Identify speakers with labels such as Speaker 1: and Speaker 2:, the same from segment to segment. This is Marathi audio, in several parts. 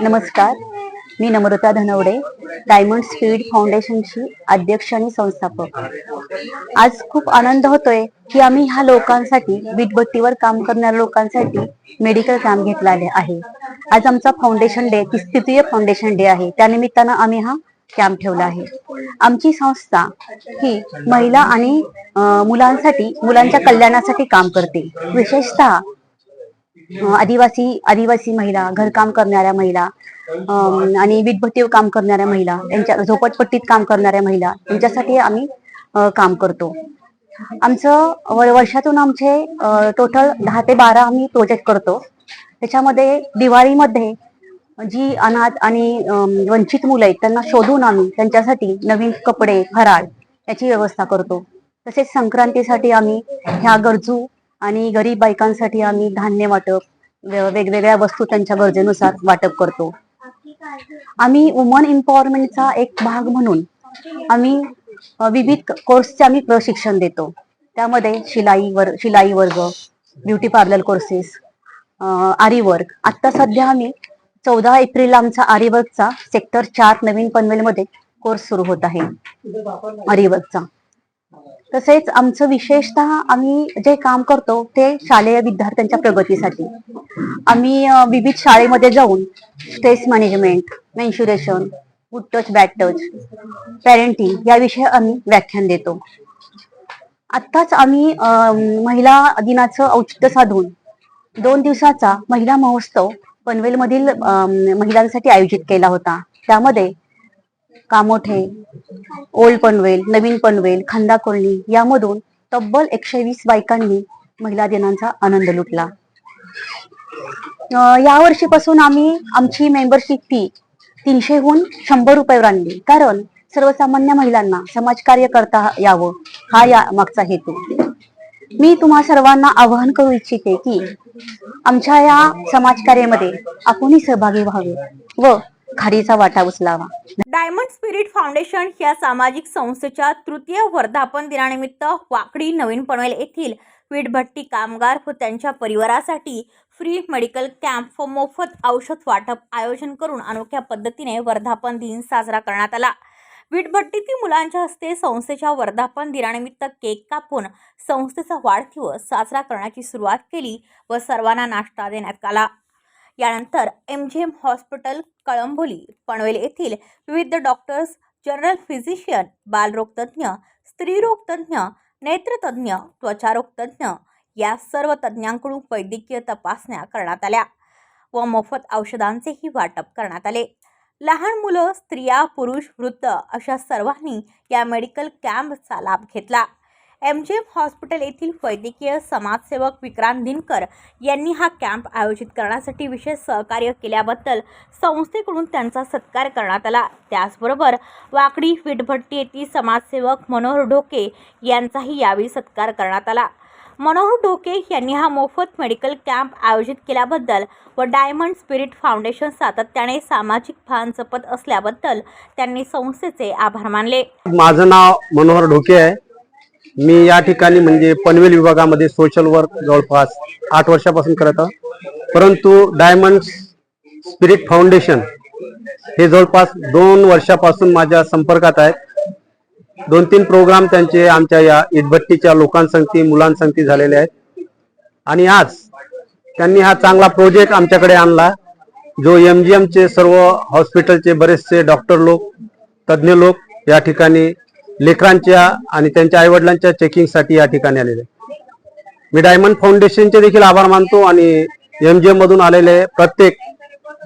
Speaker 1: नमस्कार. मी नम्रता धनवडे डायमंड स्पीड फाउंडेशनची अध्यक्ष आणि संस्थापक. आज खूप आनंद होतोय की आम्ही ह्या लोकांसाठी वीटभट्टीवर काम करणाऱ्या लोकांसाठी मेडिकल कॅम्प घेतला आहे. आज आमचा फाउंडेशन डे तृतीय फाउंडेशन डे आहे. त्यानिमित्तानं आम्ही हा कॅम्प ठेवला आहे. आमची संस्था ही महिला आणि मुलांसाठी मुलांच्या कल्याणासाठी काम करते. विशेषतः आदिवासी आदिवासी महिला घरकाम करणाऱ्या महिला आणि वीटभट्टीवर काम करणाऱ्या महिला यांच्या झोपटपट्टीत काम करणाऱ्या महिला यांच्यासाठी आम्ही काम करतो. आमचं वर्षातून आमचे टोटल दहा ते बारा आम्ही प्रोजेक्ट करतो. त्याच्यामध्ये दिवाळीमध्ये जी अनाथ आणि वंचित मुलं आहेत त्यांना शोधून आम्ही त्यांच्यासाठी नवीन कपडे फराळ याची व्यवस्था करतो. तसेच संक्रांतीसाठी आम्ही ह्या गरजू आणि गरीब बायकांसाठी आम्ही धान्य वाटप वेगवेगळ्या वस्तू त्यांच्या गरजेनुसार वाटप करतो. आम्ही वुमन एम्पॉवरमेंटचा एक भाग म्हणून आम्ही विविध कोर्सचे आम्ही प्रशिक्षण देतो. त्यामध्ये शिलाई वर शिलाई वर्ग ब्युटी पार्लर कोर्सेस आरी वर्क आता सध्या आम्ही चौदा एप्रिल आमचा आरी वर्कचा सेक्टर चार नवीन पनवेलमध्ये कोर्स सुरू होत आहे. आरी वर्कचा तसेच आमचं विशेषतः आम्ही जे काम करतो ते शालेय विद्यार्थ्यांच्या प्रगतीसाठी. आम्ही विविध शाळेमध्ये जाऊन stress management menstruation good touch bad touch parenting याविषयी आम्ही व्याख्यान देतो. आत्ताच आम्ही महिला दिनाचं औचित्य साधून दोन दिवसाचा महिला महोत्सव पनवेलमधील महिलांसाठी आयोजित केला होता. त्यामध्ये कामोठे ओल्ड पनवेल नवीन पनवेल खंदा कॉलनी यामधून तब्बल एकशे वीस बायकांनी महिला दिनांचा आनंद लुटला. या वर्षीपासून आम्ही आमची मेंबरशिप फी तीनशेहून शंभर रुपयावर आणली कारण सर्वसामान्य महिलांना समाजकार्य करता यावं हा या मागचा हेतू. मी तुम्हा सर्वांना आवाहन करू इच्छिते की आमच्या या समाजकार्यामध्ये आपणही सहभागी व्हावे व खारीचा वाटा उचलावा.
Speaker 2: स्पिरिट फाउंडेशन या सामाजिक संस्थेच्या तृतीय वर्धापन दिनानिमित्त वाकडी नवीन पनवेल येथील वीटभट्टी कामगार व त्यांच्या परिवारासाठी फ्री मेडिकल कॅम्प व मोफत औषध वाटप आयोजन करून अनोख्या पद्धतीने वर्धापन दिन साजरा करण्यात आला. वीटभट्टीतील मुलांच्या हस्ते संस्थेच्या वर्धापन दिनानिमित्त केक कापून संस्थेचा वाढदिवस साजरा करण्याची सुरुवात केली व सर्वांना नाश्ता देण्यात आला. यानंतर M G M hospital Kalamboli Panvel येथील विविध डॉक्टर्स जनरल फिजिशियन बालरोगतज्ञ स्त्रीरोगतज्ञ नेत्रतज्ञ त्वचारोगतज्ञ या सर्व तज्ज्ञांकडून वैद्यकीय तपासण्या करण्यात आल्या व मोफत औषधांचेही वाटप करण्यात आले. लहान मुलं स्त्रिया पुरुष वृद्ध अशा सर्वांनी या मेडिकल कॅम्पचा लाभ घेतला. एम जी एम हॉस्पिटल येथील वैद्यकीय समाजसेवक विक्रांत दिनकर यांनी हा कॅम्प आयोजित करण्यासाठी विशेष सहकार्य केल्याबद्दल संस्थेकडून त्यांचा सत्कार करण्यात आला. त्याचबरोबर वाकडी विटभट्टी येथील समाजसेवक मनोहर ढोके यांचाही यावेळी सत्कार करण्यात आला. मनोहर ढोके यांनी हा मोफत मेडिकल कॅम्प आयोजित केल्याबद्दल व डायमंड स्पिरिट फाउंडेशन सातत्याने सामाजिक भान जपत असल्याबद्दल त्यांनी संस्थेचे आभार मानले.
Speaker 3: माझं नाव मनोहर ढोके आहे. मी या ठिकाणी म्हणजे पनवेल विभागामध्ये सोशल वर्क जवळपास आठ वर्षापासून करत आहोत परंतु डायमंड स्पिरिट फाउंडेशन हे जवळपास दोन वर्षापासून माझ्या संपर्कात आहेत दोन तीन प्रोग्राम त्यांचे आमच्या या इटभट्टीच्या लोकांसंगती मुलांसंगती झालेले आहेत. आणि आज त्यांनी हा चांगला प्रोजेक्ट आमच्याकडे आणला जो एम जी एमचे सर्व हॉस्पिटलचे बरेचसे डॉक्टर लोक तज्ज्ञ लोक या ठिकाणी लेकरांच्या आणि त्यांच्या आईवडिलांच्या चेकिंगसाठी या ठिकाणी आलेले आहेत. मी डायमंड फाउंडेशनचे देखील आभार मानतो आणि एम जी मधून आलेले प्रत्येक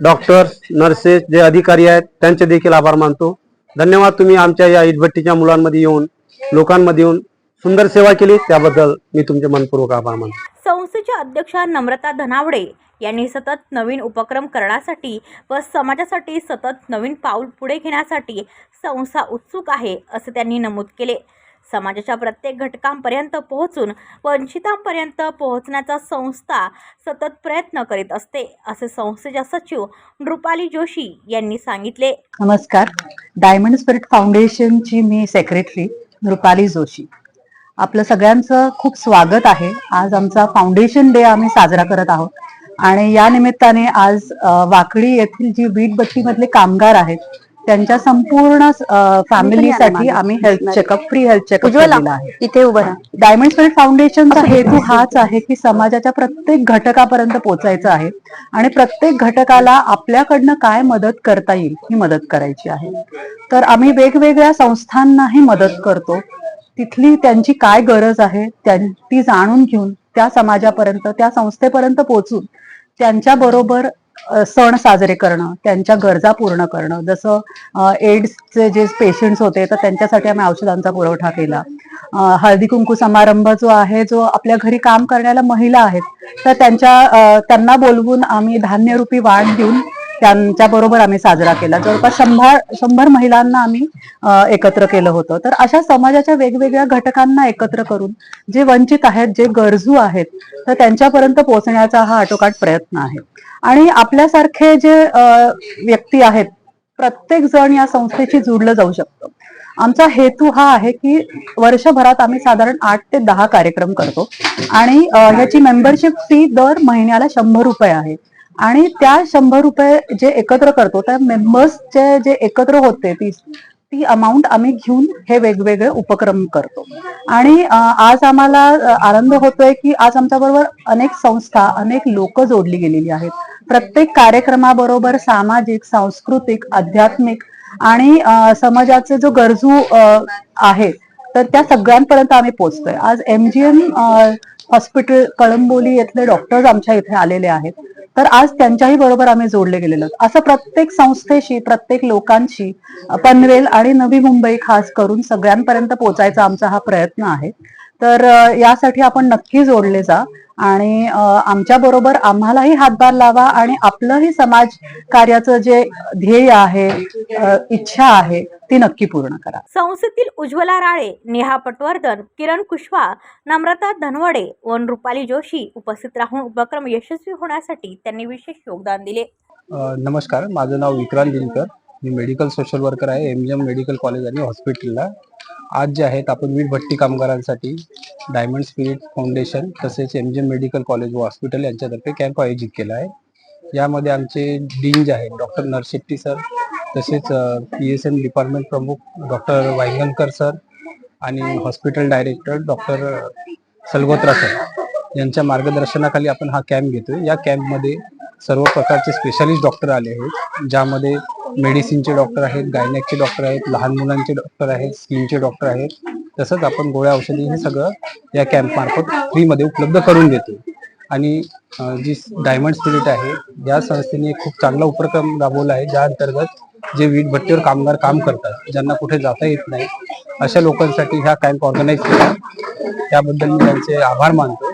Speaker 3: डॉक्टर्स नर्सेस जे अधिकारी आहेत त्यांचे देखील आभार मानतो. धन्यवाद तुम्ही आमच्या या इटभट्टीच्या मुलांमध्ये येऊन लोकांमध्ये येऊन सुंदर सेवा केली. त्याबद्दल मी तुमचे मनपूर्वक आभार मानतो.
Speaker 2: संस्थेच्या अध्यक्षा नम्रता धनावडे यांनी सतत नवीन उपक्रम करण्यासाठी व समाजासाठी सतत नवीन पाऊल पुढे घेण्यासाठी संस्था उत्सुक आहे असे त्यांनी नमूद केले. समाजाच्या प्रत्येक घटकांपर्यंत पोहोचून वंचितांपर्यंत पोहोचण्याचा संस्था सतत प्रयत्न करीत असते असे संस्थेच्या सचिव नृपाली जोशी यांनी सांगितले.
Speaker 4: नमस्कार. डायमंड स्पिरिट फाउंडेशनची मी सेक्रेटरी नृपाली जोशी. आपलं सगळ्यांचं खूप स्वागत आहे. आज आमचा फाउंडेशन डे आम्ही साजरा करत आहोत. आणि या निमित्ताने आज वाकडी येथील जी वीटभट्टी मधले कामगार आहेत त्यांच्या संपूर्ण फॅमिलीसाठी आम्ही health checkup free health checkup आहे.
Speaker 1: इथे उभं
Speaker 4: डायमंड स्पिरिट फाउंडेशनचा हेतू हाच आहे की समाजाच्या प्रत्येक घटकापर्यंत पोहोचायचं आहे आणि प्रत्येक घटकाला आपल्याकडनं काय मदत करता येईल ही मदत करायची आहे. तर आम्ही वेगवेगळ्या संस्थांनाही मदत करतो. तिथली त्यांची काय गरज आहे ती जाणून घेऊन त्या समाजापर्यंत त्या संस्थेपर्यंत पोहोचून त्यांच्या बरोबर सण साजरे करणं त्यांच्या गरजा पूर्ण करणं. जसं एड्सचे जे पेशंट्स होते तर त्यांच्यासाठी आम्ही औषधांचा पुरवठा केला. हळदी कुंकू समारंभ जो आहे जो आपल्या घरी काम करण्याला महिला आहेत तर त्यांच्या त्यांना बोलवून आम्ही धान्यरूपी वाण देऊन त्यांच्या बरोबर आम्ही साजरा केला. जवळपास शंभर शंभर महिलांना आम्ही एकत्र केलं होतं. तर अशा समाजाच्या वेगवेगळ्या घटकांना एकत्र करून जे वंचित आहेत जे गरजू आहेत तर त्यांच्यापर्यंत पोहोचण्याचा हा आटोकाट प्रयत्न आहे. आणि आपल्यासारखे जे व्यक्ती आहेत प्रत्येक जण या संस्थेशी जुडलं जाऊ शकतो. आमचा हेतू हा आहे की वर्षभरात आम्ही साधारण आठ ते दहा कार्यक्रम करतो. आणि ह्याची मेंबरशिप फी दर महिन्याला शंभर रुपये आहे. आणि त्या शंभर रुपये जे एकत्र करतो त्या मेंबर्सचे जे एकत्र होते ती ती अमाऊंट आम्ही घेऊन हे वेगवेगळे उपक्रम करतो. आणि आज आम्हाला आनंद होतोय की आज आमच्या बरोबर अनेक संस्था अनेक लोक जोडली गेलेली आहेत. प्रत्येक कार्यक्रमाबरोबर सामाजिक सांस्कृतिक आध्यात्मिक आणि समाजाचे जो गरजू आहे तर त्या सगळ्यांपर्यंत आम्ही पोहोचतोय आज एमजीएम हॉस्पिटल कळंबोली येथले डॉक्टर्स आमच्या इथे आलेले आहेत. तर आज त्यांच्याही बरोबर आम्ही जोडले गेलेलो असं प्रत्येक संस्थेशी प्रत्येक लोकांशी पनवेल आणि नवी मुंबई खास करून सगळ्यांपर्यंत पोहोचायचा आमचा हा प्रयत्न आहे. तर यासाठी आपण नक्की जोडले जा. आणि आमच्या बरोबर आम्हालाही हातभार लावा आणि आपलंही समाज कार्याचं जे ध्येय आहे इच्छा आहे ती नक्की पूर्ण करा.
Speaker 2: संस्थेतील उज्ज्वला राळे नेहा पटवर्धन किरण कुशवा नम्रता धनवडे व रुपाली जोशी उपस्थित राहून उपक्रम यशस्वी होण्यासाठी त्यांनी विशेष योगदान दिले.
Speaker 3: नमस्कार. माझं नाव विक्रांत दिनकर. मी मेडिकल सोशल वर्कर आहे. M G M medical college आणि हॉस्पिटलला. आज जे आहेत आपण वीट भट्टी कामगारांसाठी डायमंड स्पिरिट फाउंडेशन तसेच M G M medical college व हॉस्पिटल यांच्यातर्फे कॅम्प आयोजित केला आहे. यामध्ये आमचे डीन जे आहेत डॉक्टर नरशेट्टी सर तसेच पी एस एम डिपार्टमेंट प्रमुख डॉक्टर वायंगणकर सर आणि hospital director doctor Salgotra sir यांच्या मार्गदर्शनाखाली आपण हा कॅम्प घेतोय. या कॅम्पमध्ये सर्व प्रकारचे स्पेशालिस्ट डॉक्टर आले आहेत ज्यामध्ये मेडिसिनचे डॉक्टर आहेत गायनॅकचे डॉक्टर आहेत लहान मुलांचे डॉक्टर आहेत स्किनचे डॉक्टर आहेत तसंच आपण गोळ्या औषधी हे सगळं या कॅम्पमार्फत फ्रीमध्ये उपलब्ध करून देतो. आणि जी डायमंड स्पिरिट आहे या संस्थेने एक खूप चांगला उपक्रम राबवला आहे ज्या अंतर्गत जे वीट भट्टीवर कामगार काम करतात ज्यांना कुठे जाता येत नाही अशा लोकांसाठी ह्या कॅम्प ऑर्गनाईज केला. त्याबद्दल मी त्यांचे आभार मानतो.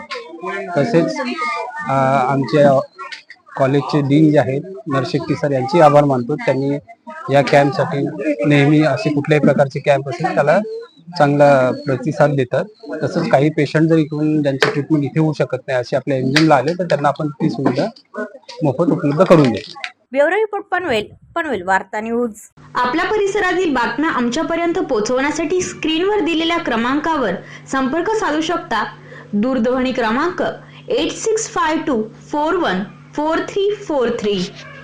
Speaker 3: तसेच आमच्या कॉलेजचे डीन जे आहेत नरशेट्टी सर यांचे आभार मानतो. त्यांनी या कॅम्पसाठी नेहमी असे कुठल्याही प्रकारचे कॅम्प असेल त्याला चांगला प्रतिसाद देतात. तसंच काही पेशंट जर इकडून ज्यांची ट्रीटमेंट इथे होऊ शकत नाही असे आपल्या एमजीएमला आले तर त्यांना आपण ती सुविधा मोफत उपलब्ध करून देतो
Speaker 2: ब्युरो रिपोर्ट पनवेल पनवेल वार्ता न्यूज. आपल्या परिसरातील बातम्या आमच्यापर्यंत पोहोचवण्यासाठी स्क्रीनवर दिलेल्या क्रमांकावर संपर्क साधू शकता. दूरध्वनी क्रमांक eight six five two four one four three four three